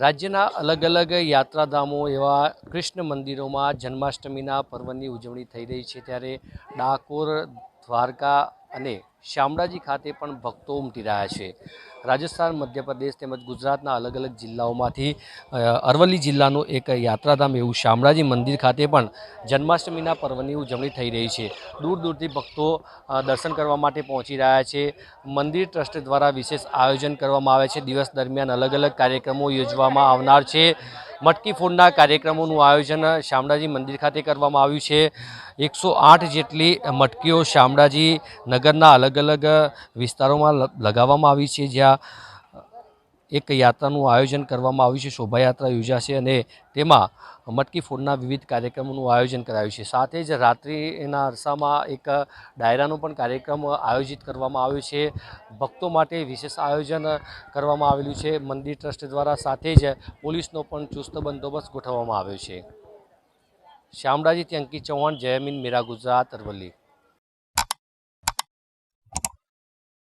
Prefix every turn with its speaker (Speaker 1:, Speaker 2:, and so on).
Speaker 1: રાજ્યના અલગ અલગ યાત્રાધામો એવા કૃષ્ણ મંદિરોમાં જન્માષ્ટમીના પર્વની ઉજવણી થઈ રહી છે ત્યારે ડાકોર, દ્વારકા અને શામળાજી ખાતે પણ ભક્તો ઉમટી રહ્યા છે. રાજસ્થાન, મધ્યપ્રદેશ તેમજ ગુજરાતના અલગ અલગ જિલ્લાઓમાંથી અરવલ્લી જિલ્લાનું એક યાત્રાધામ એવું શામળાજી મંદિર ખાતે પણ જન્માષ્ટમીના પર્વની ઉજવણી થઈ રહી છે. દૂર દૂરથી ભક્તો દર્શન કરવા માટે પહોંચી રહ્યા છે. મંદિર ટ્રસ્ટ દ્વારા વિશેષ આયોજન કરવામાં આવે છે. દિવસ દરમિયાન અલગ અલગ કાર્યક્રમો યોજવામાં આવનાર છે. મટકી ફોડના કાર્યક્રમોનું આયોજન શામળાજી મંદિર ખાતે કરવામાં આવ્યું છે. એકસો આઠ જેટલી મટકીઓ શામળાજી નગરના અલગ અલગ વિસ્તારોમાં લગાવવામાં આવી છે. જ્યાં એક યાત્રાનું આયોજન કરવામાં આવ્યું છે, શોભાયાત્રા યોજાશે અને તેમાં મટકી ફોડના વિવિધ કાર્યક્રમોનું આયોજન કરાયું છે. સાથે જ રાત્રિના અરસામાં એક ડાયરાનો પણ કાર્યક્રમ આયોજિત કરવામાં આવ્યો છે. ભક્તો માટે વિશેષ આયોજન કરવામાં આવેલું છે. મંદિર ટ્રસ્ટ દ્વારા સાથે જ પોલીસનો પણ ચુસ્ત બંદોબસ્ત ગોઠવવામાં આવ્યો છે. શામળાજીથી ત્યાંકી ચૌહાણ જયમીન મીરા ગુજરાત, અરવલ્લી.